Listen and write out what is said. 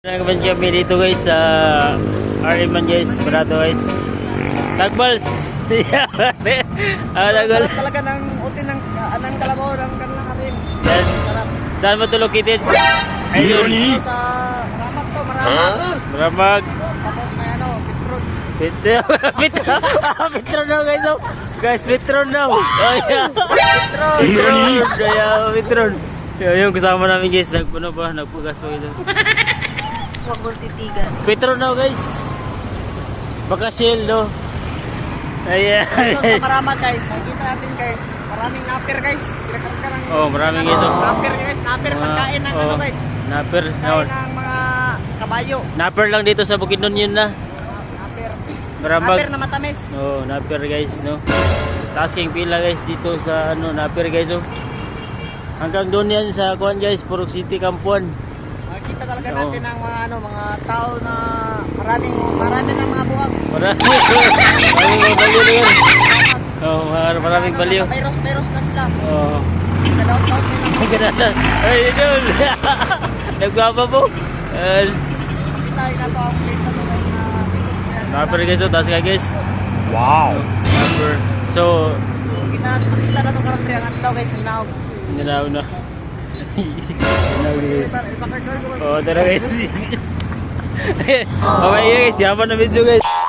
Nagkaman kami dito guys sa RM man guys, barato guys. Tagbals! ah, tagbals. Talaga ng utin ng, uh, ng kalabaw ng. Yan. Sarap. Saan mo tulog kitid? Ayun. Ito sa Ramat to, maramag. Maramag. Tapos may ano, Petron. Petro. Petro. Petro na guys. Oh. Guys, Petro na. Oh, yeah. Petron. Petron. Kaya, Petron. Yung, kasama namin guys, nagpuno pa, nagpugas pa guys. Huwag mong titigan. Petro na guys. Baka shield no. Ayan. Ito sa maramag guys. Makikita natin guys. Maraming napir guys. Pinakarang Oh, maraming. Oh. Napir guys. Napir. Mga- Pagkain ng oh, ano guys. Napper. Pagkain ng mga kabayo. Napper lang dito sa Bukidnon yun na. Napir. Maramag. Napir na matamis. No, napper guys, no. Tasking pila guys dito sa ano, napper guys, oh. Hanggang doon yan sa kuan guys, Purok City, Kampuan. Makikita talaga Oo. natin ang mga ano, mga tao na maraming maraming ng mga buwag. Marami. Maraming baliw na yun. Oh, mar- maraming baliw. Virus, virus na sila. Oh. Kadaot-daot nila. Ang ganda. Ay, idol. Nagwapa po. Uh, na to ang place na to guys oh. Taas ka guys. Wow. Napper. So, kita kita na to karang triang adlaw guys now. hindi na na guys. Oh, tara guys. okay guys, yaman na video guys.